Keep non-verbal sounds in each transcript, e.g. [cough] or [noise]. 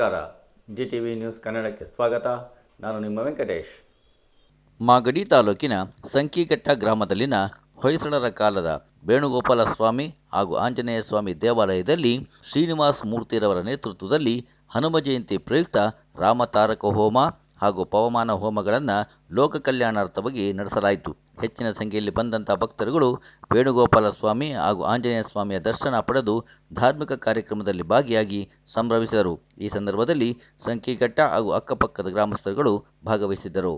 ನಮಸ್ಕಾರ. G T V news ಕನ್ನಡಕ್ಕೆ ಸ್ವಾಗತ. ನಾನು ನಿಮ್ಮ ವೆಂಕಟೇಶ್. ಮಾಗಡಿ ತಾಲೂಕಿನ ಸಂಕಿಘಟ್ಟ ಗ್ರಾಮದಲ್ಲಿನ ಹೊಯ್ಸಳರ ಕಾಲದ ವೇಣುಗೋಪಾಲ ಸ್ವಾಮಿ ಹಾಗೂ ಆಂಜನೇಯ ಸ್ವಾಮಿ ದೇವಾಲಯದಲ್ಲಿ ಶ್ರೀನಿವಾಸ ಮೂರ್ತಿರವರ ನೇತೃತ್ವದಲ್ಲಿ ಹನುಮ ಜಯಂತಿ ಪ್ರಯುಕ್ತ ರಾಮತಾರಕ ಹೋಮ ಹಾಗೂ ಪವಮಾನ ಹೋಮಗಳನ್ನು ಲೋಕ ಕಲ್ಯಾಣಾರ್ಥವಾಗಿ ನಡೆಸಲಾಯಿತು. ಹೆಚ್ಚಿನ ಸಂಖ್ಯೆಯಲ್ಲಿ ಬಂದಂಥ ಭಕ್ತರುಗಳು ವೇಣುಗೋಪಾಲ ಸ್ವಾಮಿ ಹಾಗೂ ಆಂಜನೇಯ ಸ್ವಾಮಿಯ ದರ್ಶನ ಪಡೆದು ಧಾರ್ಮಿಕ ಕಾರ್ಯಕ್ರಮದಲ್ಲಿ ಭಾಗಿಯಾಗಿ ಸಂಭ್ರಮಿಸಿದರು. ಈ ಸಂದರ್ಭದಲ್ಲಿ ಸಂಕಿಘಟ್ಟ ಹಾಗೂ ಅಕ್ಕಪಕ್ಕದ ಗ್ರಾಮಸ್ಥರುಗಳು ಭಾಗವಹಿಸಿದ್ದರು.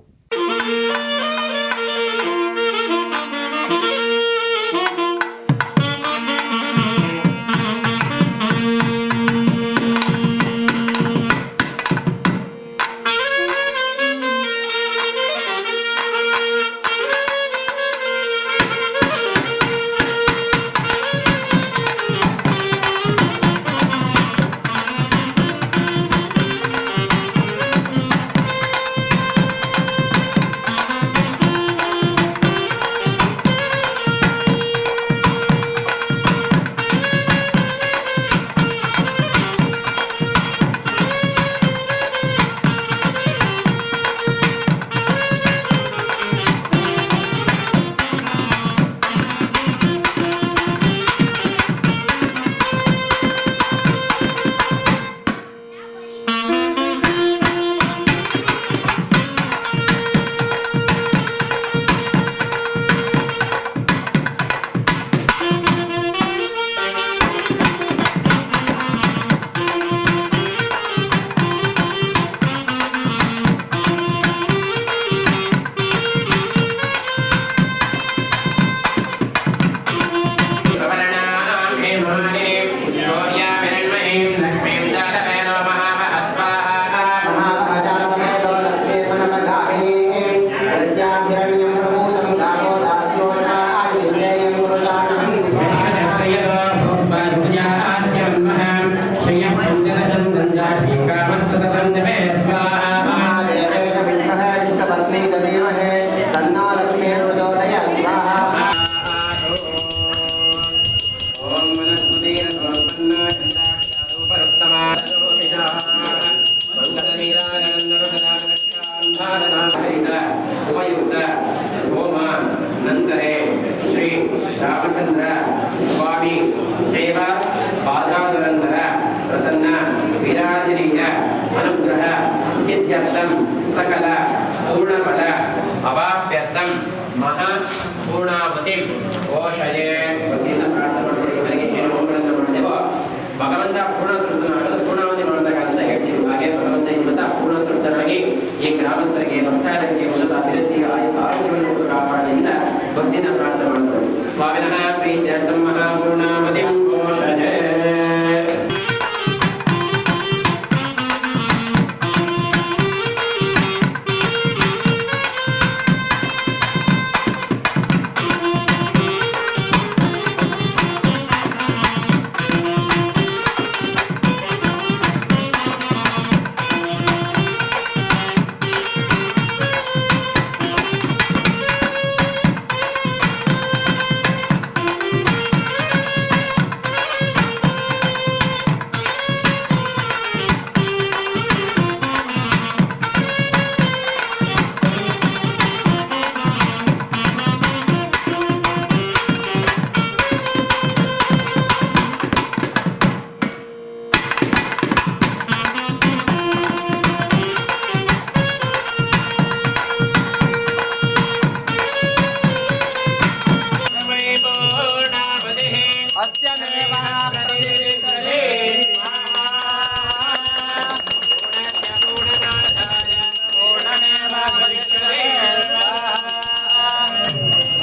પૂર્ણાવતિમ ઓષયે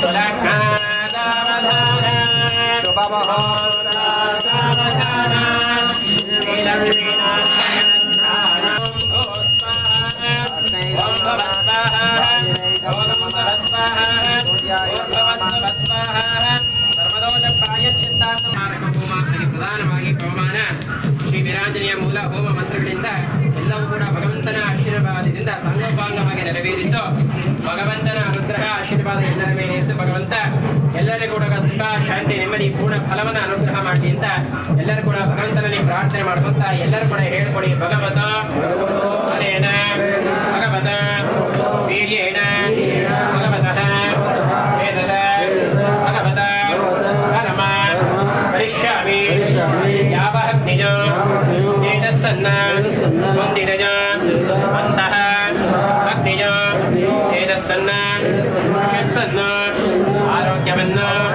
ส่วนด้าน ಎಲ್ಲರ ಮೇಲೆ ಭಗವಂತ ಎಲ್ಲರಿಗೂ ಕೂಡ ಸುಖ ಶಾಂತಿ, ನೆಮ್ಮದಿ, ಪೂರ್ಣ ಫಲವನ್ನು ಅನುಗ್ರಹ ಮಾಡಿ ಅಂತ ಎಲ್ಲರೂ ಕೂಡ ಭಗವಂತನಲ್ಲಿ ಪ್ರಾರ್ಥನೆ ಮಾಡ್ಕೊಂತ ಎಲ್ಲರೂ ಕೂಡ ಹೇಳ್ಕೊಡಿ, ಭಗವತ ಭಗವತ, ವೀರ್ಯೇಣ, ಭಗವತಃ, ವೇದದ, ಭಗವತ, ಪರಮ, ಪರಿಶ್ಯಾಮಿ ಯಾವ ನಿಜ ಸನ್ನ I'm.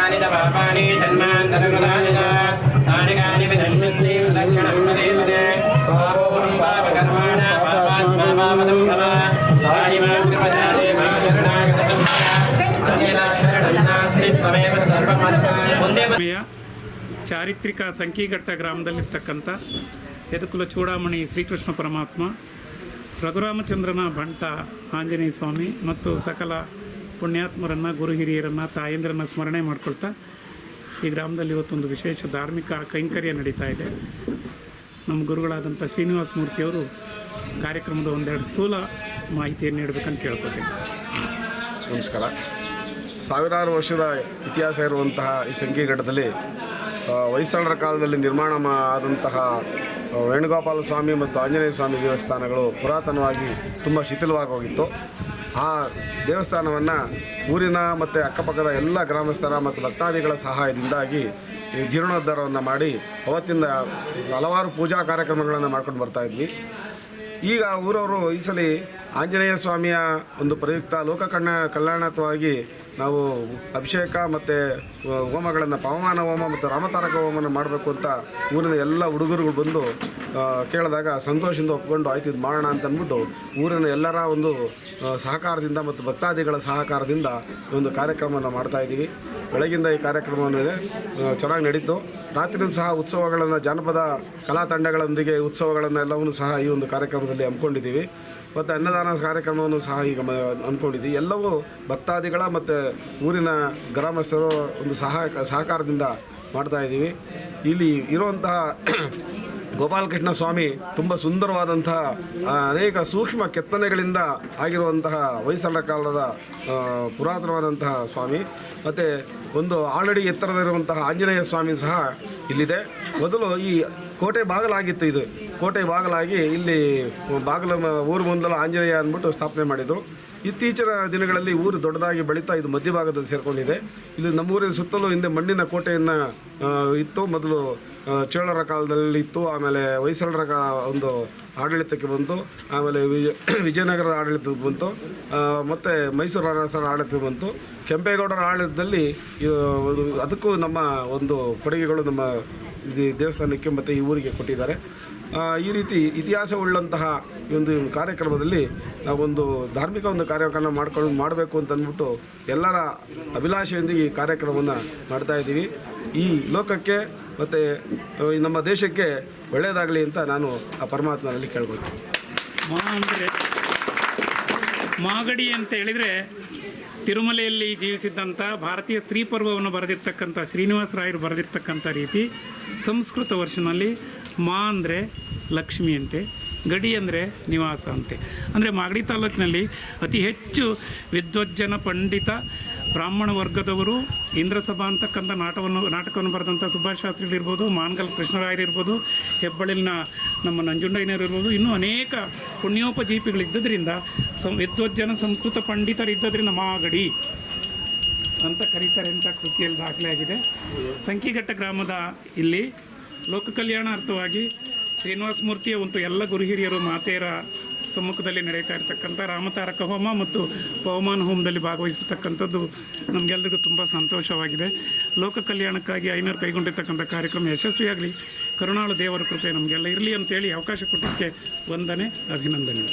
ಯಾರಿಗಾನಿದ ಪಾಪಾನಿ ಜನ್ಮಾಂತರಗುಲಾನಿದ ತಾನಿಗಾನಿ ವಿನಶ್ಯಸ್ತಿ ಲಕ್ಷಣಂ ಪದೇ ಸ್ವಾಪೋಹಂ ಪಾಪಕರ್ಮಾಣ ಪಾಪಾತ್ಮ ಪಾಪದಂ ಸಮ ವಾಯುಮಾಂ ಕೃಪಜಾತೆ ಮಾ ಶರಣಾಗತಂ ಅನ್ಯದಾ ಶರಣಂ ನಾಸ್ತಿ ತ್ವಮೇವ ಸರ್ವಮರ್ಥ ಮುಂದೆ ಬ- ಸ್ವಾಮಿಯ ಚಾರಿತ್ರಿಕ ಸಂಕೀಘಟ್ಟ ಗ್ರಾಮದಲ್ಲಿರ್ತಕ್ಕಂಥ ಯದುಕುಲ ಚೂಡಾಮಣಿ ಶ್ರೀಕೃಷ್ಣ ಪರಮಾತ್ಮ ರಘುರಾಮಚಂದ್ರನ ಬಂಟ ಆಂಜನೇಯ ಸ್ವಾಮಿ ಮತ್ತು ಸಕಲ ಪುಣ್ಯಾತ್ಮರನ್ನು, ಗುರು ಹಿರಿಯರನ್ನು, ತಾಯಂದ್ರನ್ನ ಸ್ಮರಣೆ ಮಾಡ್ಕೊಳ್ತಾ ಈ ಗ್ರಾಮದಲ್ಲಿ ಇವತ್ತೊಂದು ವಿಶೇಷ ಧಾರ್ಮಿಕ ಕೈಂಕರ್ಯ ನಡೀತಾ ಇದೆ. ನಮ್ಮ ಗುರುಗಳಾದಂಥ ಶ್ರೀನಿವಾಸ ಮೂರ್ತಿಯವರು ಕಾರ್ಯಕ್ರಮದ ಒಂದೆರಡು ಸ್ಥೂಲ ಮಾಹಿತಿಯನ್ನು ನೀಡಬೇಕಂತ ಕೇಳ್ಕೊತೀನಿ. ನಮಸ್ಕಾರ. ಸಾವಿರಾರು ವರ್ಷದ ಇತಿಹಾಸ ಇರುವಂತಹ ಈ ಸಂಖ್ಯೆಘಟ್ಟದಲ್ಲಿ ಹೊಯ್ಸಳರ ಕಾಲದಲ್ಲಿ ನಿರ್ಮಾಣ ಆದಂತಹ ವೇಣುಗೋಪಾಲ ಸ್ವಾಮಿ ಮತ್ತು ಆಂಜನೇಯ ಸ್ವಾಮಿ ದೇವಸ್ಥಾನಗಳು ಪುರಾತನವಾಗಿ ತುಂಬ ಶಿಥಿಲವಾಗಿ ಹೋಗಿತ್ತು. ಆ ದೇವಸ್ಥಾನವನ್ನು ಊರಿನ ಮತ್ತು ಅಕ್ಕಪಕ್ಕದ ಎಲ್ಲ ಗ್ರಾಮಸ್ಥರ ಮತ್ತು ಭಕ್ತಾದಿಗಳ ಸಹಾಯದಿಂದಾಗಿ ಜೀರ್ಣೋದ್ಧಾರವನ್ನು ಮಾಡಿ ಅವತ್ತಿಂದ ಹಲವಾರು ಪೂಜಾ ಕಾರ್ಯಕ್ರಮಗಳನ್ನು ಮಾಡ್ಕೊಂಡು ಬರ್ತಾ ಇದ್ವಿ. ಈಗ ಊರವರು ಈ ಸಲ ಆಂಜನೇಯ ಸ್ವಾಮಿಯ ಒಂದು ಪ್ರಯುಕ್ತ ಲೋಕ ಕಣ್ಣ ನಾವು ಅಭಿಷೇಕ ಮತ್ತು ಹೋಮಗಳನ್ನು, ಪವಮಾನ ಹೋಮ ಮತ್ತು ರಾಮತಾರಕ ಹೋಮನ ಮಾಡಬೇಕು ಅಂತ ಊರಿನ ಎಲ್ಲ ಹುಡುಗರುಗಳು ಬಂದು ಕೇಳಿದಾಗ ಸಂತೋಷದಿಂದ ಒಪ್ಕೊಂಡು ಆಯ್ತು ಇದು ಮಾಡೋಣ ಅಂತ ಅಂದ್ಬಿಟ್ಟು ಊರಿನ ಎಲ್ಲರ ಒಂದು ಸಹಕಾರದಿಂದ ಮತ್ತು ಭಕ್ತಾದಿಗಳ ಸಹಕಾರದಿಂದ ಈ ಒಂದು ಕಾರ್ಯಕ್ರಮವನ್ನು ಮಾಡ್ತಾಯಿದ್ದೀವಿ ಬೆಳಗಿಂದ ಈ ಕಾರ್ಯಕ್ರಮವನ್ನು ಚೆನ್ನಾಗಿ ನಡೀತು. ರಾತ್ರಿ ಸಹ ಉತ್ಸವಗಳನ್ನು, ಜಾನಪದ ಕಲಾ ತಂಡಗಳೊಂದಿಗೆ ಉತ್ಸವಗಳನ್ನು ಎಲ್ಲವನ್ನೂ ಸಹ ಈ ಒಂದು ಕಾರ್ಯಕ್ರಮದಲ್ಲಿ ಹಮ್ಮಿಕೊಂಡಿದ್ದೀವಿ. ಮತ್ತು ಅನ್ನದಾನ ಕಾರ್ಯಕ್ರಮವನ್ನು ಸಹ ಈಗ ಅಂದ್ಕೊಂಡಿದ್ದೀವಿ ಎಲ್ಲವೂ ಭಕ್ತಾದಿಗಳ ಮತ್ತು ಊರಿನ ಗ್ರಾಮಸ್ಥರು ಒಂದು ಸಹಾಯ ಸಹಕಾರದಿಂದ ಮಾಡ್ತಾ ಇದ್ದೀವಿ. ಇಲ್ಲಿ ಇರುವಂತಹ [clears throat] ಗೋಪಾಲಕೃಷ್ಣ ಸ್ವಾಮಿ ತುಂಬ ಸುಂದರವಾದಂತಹ ಅನೇಕ ಸೂಕ್ಷ್ಮ ಕೆತ್ತನೆಗಳಿಂದ ಆಗಿರುವಂತಹ ಹೊಯ್ಸಳ ಕಾಲದ ಪುರಾತನವಾದಂತಹ ಸ್ವಾಮಿ. ಮತ್ತು ಒಂದು ಆಲ್ರೆಡಿ ಎತ್ತರದಿರುವಂತಹ ಆಂಜನೇಯ ಸ್ವಾಮಿ ಸಹ ಇಲ್ಲಿದೆ. ಮೊದಲು ಈ ಕೋಟೆ ಬಾಗಲಾಗಿತ್ತು ಇದು. ಕೋಟೆ ಬಾಗಲಾಗಿ ಇಲ್ಲಿ ಬಾಗಲ ಊರು ಮುಂದಲ ಆಂಜನೇಯ ಅಂದ್ಬಿಟ್ಟು ಸ್ಥಾಪನೆ ಮಾಡಿದರು. ಇತ್ತೀಚಿನ ದಿನಗಳಲ್ಲಿ ಊರು ದೊಡ್ಡದಾಗಿ ಬೆಳೀತಾ ಇದು ಮಧ್ಯಭಾಗದಲ್ಲಿ ಸೇರಿಕೊಂಡಿದೆ. ಇಲ್ಲಿ ನಮ್ಮೂರಿನ ಸುತ್ತಲೂ ಹಿಂದೆ ಮಣ್ಣಿನ ಕೋಟೆಯನ್ನು ಇತ್ತು. ಮೊದಲು ಚೇಳರ ಕಾಲದಲ್ಲಿ ಇತ್ತು. ಆಮೇಲೆ ಹೊಯ್ಸಳರ ಒಂದು ಆಡಳಿತಕ್ಕೆ ಬಂತು. ಆಮೇಲೆ ವಿಜಯ ವಿಜಯನಗರದ ಆಡಳಿತಕ್ಕೆ ಬಂತು. ಮತ್ತು ಮೈಸೂರು ಅರಸರ ಆಡಳಿತಕ್ಕೆ ಬಂತು. ಕೆಂಪೇಗೌಡರ ಆಡಳಿತದಲ್ಲಿ ಅದಕ್ಕೂ ನಮ್ಮ ಒಂದು ಕೊಡುಗೆಗಳು ನಮ್ಮ ದೇವಸ್ಥಾನಕ್ಕೆ ಮತ್ತು ಈ ಊರಿಗೆ ಕೊಟ್ಟಿದ್ದಾರೆ. ಈ ರೀತಿ ಇತಿಹಾಸವುಳ್ಳಂತಹ ಒಂದು ಕಾರ್ಯಕ್ರಮದಲ್ಲಿ ನಾವೊಂದು ಧಾರ್ಮಿಕ ಒಂದು ಕಾರ್ಯಕ್ರಮ ಮಾಡ್ಕೊಂಡು ಮಾಡಬೇಕು ಅಂತ ಅಂದ್ಬಿಟ್ಟು ಎಲ್ಲರ ಅಭಿಲಾಷೆಯೊಂದಿಗೆ ಈ ಕಾರ್ಯಕ್ರಮವನ್ನು ಮಾಡ್ತಾ ಇದ್ದೀವಿ. ಈ ಲೋಕಕ್ಕೆ ಮತ್ತು ನಮ್ಮ ದೇಶಕ್ಕೆ ಒಳ್ಳೆಯದಾಗಲಿ ಅಂತ ನಾನು ಆ ಪರಮಾತ್ಮನಲ್ಲಿ ಕೇಳ್ಕೊಳ್ತೀನಿ. ಮಾಗಡಿ ಅಂತ ಹೇಳಿದರೆ ತಿರುಮಲೆಯಲ್ಲಿ ಜೀವಿಸಿದ್ದಂಥ ಭಾರತೀಯ ಸ್ತ್ರೀ ಪರ್ವವನ್ನು ಬರೆದಿರ್ತಕ್ಕಂಥ ಶ್ರೀನಿವಾಸ ರಾಯರು ಬರೆದಿರ್ತಕ್ಕಂಥ ರೀತಿ ಸಂಸ್ಕೃತ ವರ್ಷನಲ್ಲಿ ಮಾ ಅಂದರೆ ಲಕ್ಷ್ಮಿ ಅಂತೆ. ಗಡಿ ಅಂದರೆ ನಿವಾಸ ಅಂತೆ. ಅಂದರೆ ಮಾಗಡಿ ತಾಲೂಕಿನಲ್ಲಿ ಅತಿ ಹೆಚ್ಚು ವಿದ್ವಜ್ಜನ ಪಂಡಿತ ಬ್ರಾಹ್ಮಣ ವರ್ಗದವರು ಇಂದ್ರಸಭಾ ಅಂತಕ್ಕಂಥ ನಾಟವನ್ನು, ನಾಟಕವನ್ನು ಬರೆದಂಥ ಸುಭಾಷ್ ಶಾಸ್ತ್ರಿಗಳಿರ್ಬೋದು ಮಾನ್ಗಲ್ ಕೃಷ್ಣರಾಯರಿರ್ಬೋದು ಹೆಬ್ಬಳ್ಳಿನ ನಮ್ಮ ನಂಜುಂಡಯ್ಯನವರು ಇರ್ಬೋದು, ಇನ್ನೂ ಅನೇಕ ಪುಣ್ಯೋಪಜೀಪಿಗಳಿದ್ದರಿಂದ ಸಂ, ವಿದ್ವಜ್ಜನ ಸಂಸ್ಕೃತ ಪಂಡಿತರಿದ್ದರಿಂದ ಮಾಗಡಿ ಅಂತ ಕರೀತಾರೆ ಅಂತ ಕೃತಿಯಲ್ಲಿ ದಾಖಲೆ ಆಗಿದೆ ಸಂಕಿಘಟ್ಟ ಗ್ರಾಮದ ಇಲ್ಲಿ ಲೋಕ ಕಲ್ಯಾಣಾರ್ಥವಾಗಿ ಶ್ರೀನಿವಾಸ ಮೂರ್ತಿಯ ಒಂದು ಎಲ್ಲ ಗುರು ಹಿರಿಯರು ಮಾತೆಯರ ಸಮ್ಮುಖದಲ್ಲಿ ನಡೀತಾ ಇರತಕ್ಕಂಥ ರಾಮತಾರಕ ಹೋಮ ಮತ್ತು ಪವಮಾನ ಹೋಮದಲ್ಲಿ ಭಾಗವಹಿಸತಕ್ಕಂಥದ್ದು ನಮಗೆಲ್ಲರಿಗೂ ತುಂಬ ಸಂತೋಷವಾಗಿದೆ. ಲೋಕ ಕಲ್ಯಾಣಕ್ಕಾಗಿ ಐನೂರು ಕೈಗೊಂಡಿರ್ತಕ್ಕಂಥ ಕಾರ್ಯಕ್ರಮ ಯಶಸ್ವಿಯಾಗಲಿ. ಕರುಣಾಳು ದೇವರ ಕೃಪೆ ನಮಗೆಲ್ಲ ಇರಲಿ ಅಂತೇಳಿ ಅವಕಾಶ ಕೊಟ್ಟಿದ್ದಕ್ಕೆ ವಂದನೆ ಅಭಿನಂದನೆ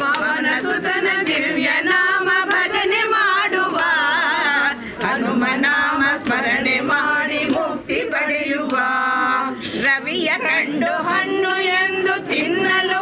ಪವನ ಸುತನ ದಿವ್ಯ ನಾಮ ಭಜನೆ ಮಾಡುವ. ಹನುಮ ನಾಮ ಸ್ಮರಣೆ ಮಾಡಿ ಮುಕ್ತಿ ಪಡೆಯುವ. ರವಿಯ ಕಂಡು ಹಣ್ಣು ಎಂದು ತಿನ್ನಲು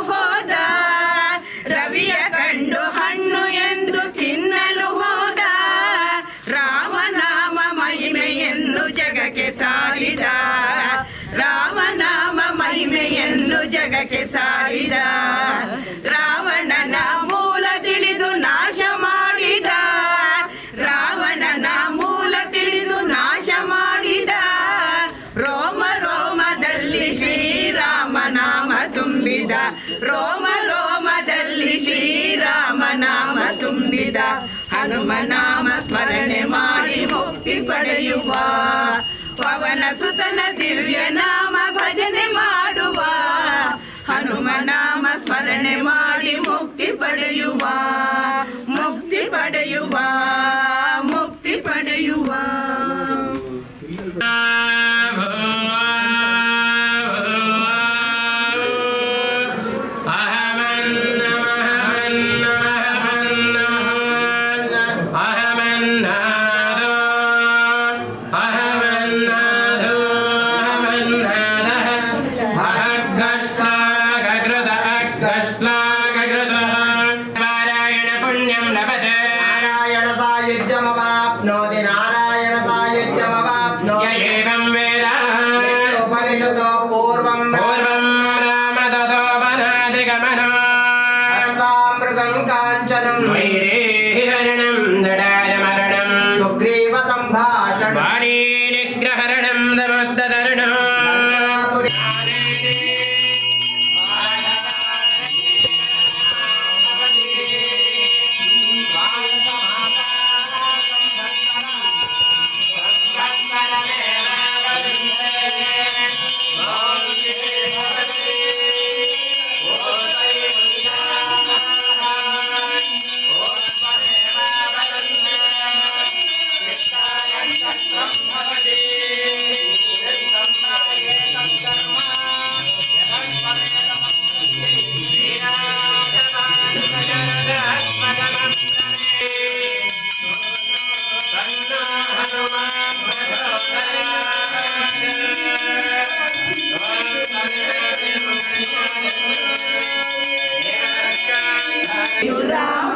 ಹನುಮ ನಾಮ ಸ್ಮರಣೆ ಮಾಡಿ ಮುಕ್ತಿ ಪಡೆಯುವ. ಪವನ ಸುತನ ದಿವ್ಯ ನಾಮ ಭಜನೆ ಮಾಡುವ. ಹನುಮ ನಾಮ ಸ್ಮರಣೆ ಮಾಡಿ ಮುಕ್ತಿ ಪಡೆಯುವ. por Jura.